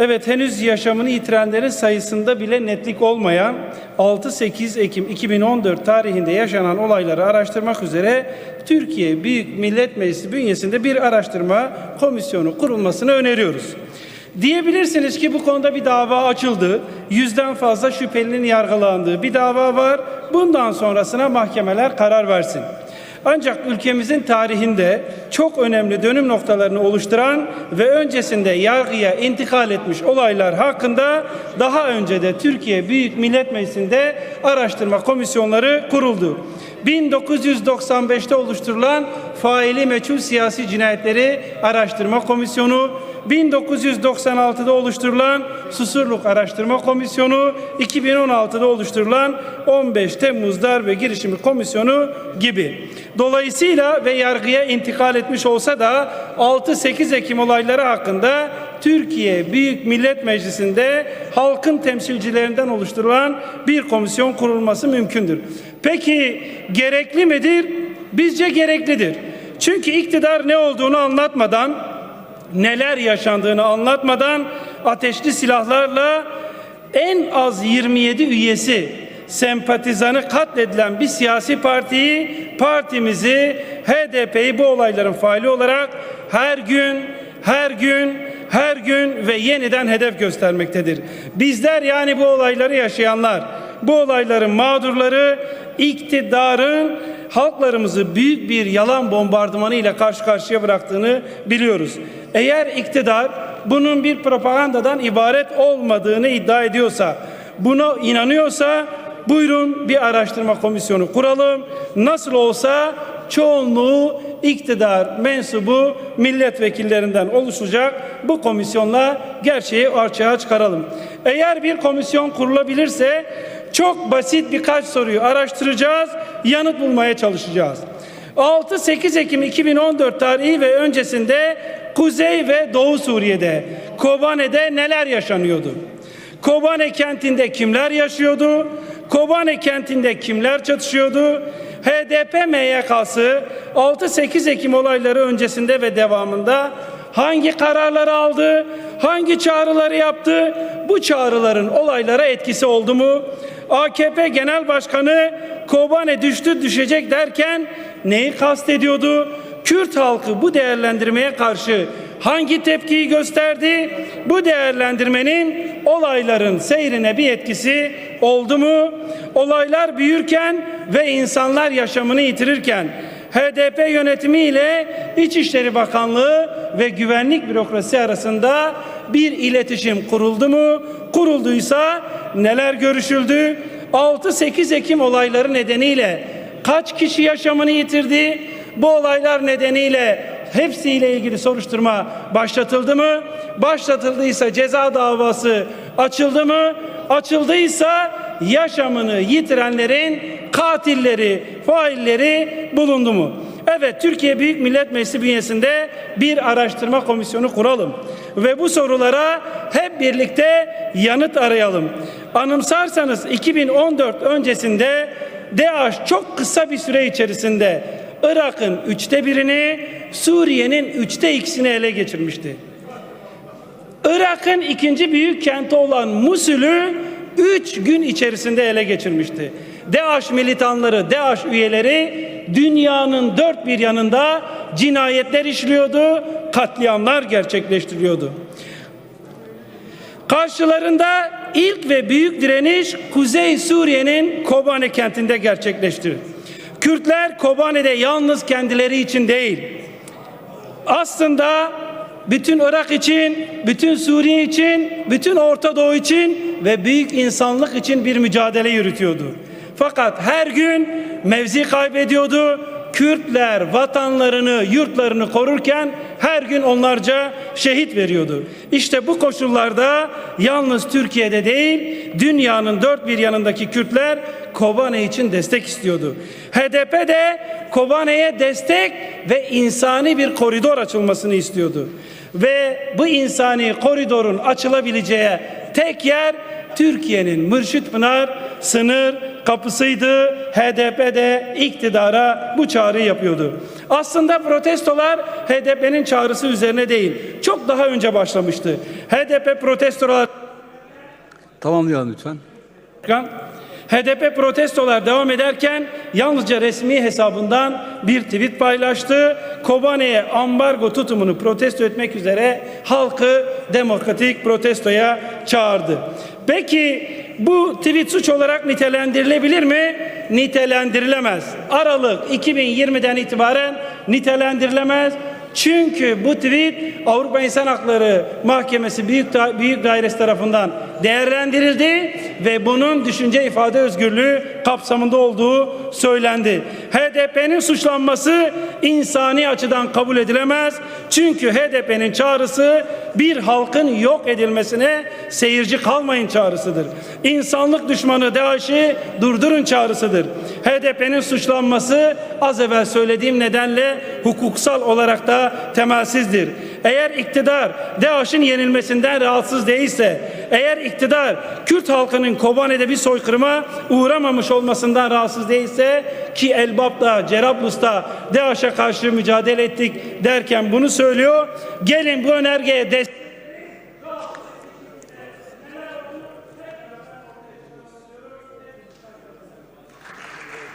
Evet henüz yaşamını yitirenlerin sayısında bile netlik olmayan 6-8 Ekim 2014 tarihinde yaşanan olayları araştırmak üzere Türkiye Büyük Millet Meclisi bünyesinde bir araştırma komisyonu kurulmasını öneriyoruz. Diyebilirsiniz ki bu konuda bir dava açıldı. Yüzden fazla şüphelinin yargılandığı bir dava var. Bundan sonrasına mahkemeler karar versin. Ancak ülkemizin tarihinde çok önemli dönüm noktalarını oluşturan ve öncesinde yargıya intikal etmiş olaylar hakkında daha önce de Türkiye Büyük Millet Meclisi'nde araştırma komisyonları kuruldu. 1995'te oluşturulan faili meçhul siyasi cinayetleri araştırma komisyonu, 1996'da oluşturulan Susurluk Araştırma Komisyonu, 2016'da oluşturulan 15 Temmuz Darbe Girişimi Komisyonu gibi. Dolayısıyla ve yargıya intikal etmiş olsa da 6-8 Ekim olayları hakkında Türkiye Büyük Millet Meclisi'nde halkın temsilcilerinden oluşturulan bir komisyon kurulması mümkündür. Peki gerekli midir? Bizce gereklidir. Çünkü iktidar ne olduğunu anlatmadan neler yaşandığını anlatmadan ateşli silahlarla en az 27 üyesi sempatizanı katledilen bir siyasi partiyi, partimizi, HDP'yi bu olayların faili olarak her gün, her gün, her gün ve yeniden hedef göstermektedir. Bizler yani bu olayları yaşayanlar, bu olayların mağdurları iktidarın halklarımızı büyük bir yalan bombardımanı ile karşı karşıya bıraktığını biliyoruz. Eğer iktidar bunun bir propagandadan ibaret olmadığını iddia ediyorsa, buna inanıyorsa buyurun bir araştırma komisyonu kuralım. Nasıl olsa çoğunluğu iktidar mensubu milletvekillerinden oluşacak bu komisyonla gerçeği açığa çıkaralım. Eğer bir komisyon kurulabilirse çok basit birkaç soruyu araştıracağız, yanıt bulmaya çalışacağız. 6-8 Ekim 2014 tarihi ve öncesinde Kuzey ve Doğu Suriye'de, Kobane'de neler yaşanıyordu? Kobane kentinde kimler yaşıyordu? Kobane kentinde kimler çatışıyordu? HDP MYK'sı 6-8 Ekim olayları öncesinde ve devamında hangi kararları aldı? Hangi çağrıları yaptı? Bu çağrıların olaylara etkisi oldu mu? AKP Genel Başkanı Kobane düştü düşecek derken neyi kastediyordu? Kürt halkı bu değerlendirmeye karşı hangi tepkiyi gösterdi? Bu değerlendirmenin olayların seyrine bir etkisi oldu mu? Olaylar büyürken ve insanlar yaşamını yitirirken HDP yönetimi ile İçişleri Bakanlığı ve güvenlik bürokrasi arasında bir iletişim kuruldu mu? Kurulduysa neler görüşüldü? 6-8 Ekim olayları nedeniyle kaç kişi yaşamını yitirdi? Bu olaylar nedeniyle hepsiyle ilgili soruşturma başlatıldı mı? Başlatıldıysa ceza davası açıldı mı? Açıldıysa yaşamını yitirenlerin katilleri, failleri bulundu mu? Evet Türkiye Büyük Millet Meclisi bünyesinde bir araştırma komisyonu kuralım ve bu sorulara hep birlikte yanıt arayalım. Anımsarsanız 2014 öncesinde DAEŞ çok kısa bir süre içerisinde Irak'ın üçte birini, Suriye'nin üçte ikisini ele geçirmişti. Irak'ın ikinci büyük kenti olan Musul'ü üç gün içerisinde ele geçirmişti. DAEŞ militanları, DAEŞ üyeleri dünyanın dört bir yanında cinayetler işliyordu, katliamlar gerçekleştiriyordu. Karşılarında ilk ve büyük direniş Kuzey Suriye'nin Kobane kentinde gerçekleşti. Kürtler Kobane'de yalnız kendileri için değil, aslında bütün Irak için, bütün Suriye için, bütün Orta Doğu için ve büyük insanlık için bir mücadele yürütüyordu. Fakat her gün mevzi kaybediyordu. Kürtler vatanlarını, yurtlarını korurken her gün onlarca şehit veriyordu. İşte bu koşullarda yalnız Türkiye'de değil, dünyanın dört bir yanındaki Kürtler Kobane için destek istiyordu. HDP de Kobane'ye destek ve insani bir koridor açılmasını istiyordu. Ve bu insani koridorun açılabileceği tek yer Türkiye'nin Mürşit Pınar sınır kapısıydı. HDP de iktidara bu çağrıyı yapıyordu. Aslında protestolar HDP'nin çağrısı üzerine değil, çok daha önce başlamıştı. HDP protestolar Tamamlayalım lütfen. HDP protestolar devam ederken yalnızca resmi hesabından bir tweet paylaştı. Kobane'ye ambargo tutumunu protesto etmek üzere halkı demokratik protestoya çağırdı. Peki bu tweet suç olarak nitelendirilebilir mi? Nitelendirilemez. Aralık 2020'den itibaren nitelendirilemez. Çünkü bu tweet Avrupa İnsan Hakları Mahkemesi Büyük, Da- Büyük Dairesi tarafından değerlendirildi ve bunun düşünce ifade özgürlüğü kapsamında olduğu söylendi. HDP'nin suçlanması insani açıdan kabul edilemez. Çünkü HDP'nin çağrısı bir halkın yok edilmesine seyirci kalmayın çağrısıdır. İnsanlık düşmanı DAEŞ'i durdurun çağrısıdır. HDP'nin suçlanması az evvel söylediğim nedenle hukuksal olarak da temelsizdir. Eğer iktidar DAEŞ'in yenilmesinden rahatsız değilse, eğer iktidar Kürt halkının Kobane'de bir soykırıma uğramamış olmasından rahatsız değilse ki Elbap'ta, Cerablus'ta DAEŞ'e karşı mücadele ettik derken bunu söylüyor. Gelin bu önergeye destek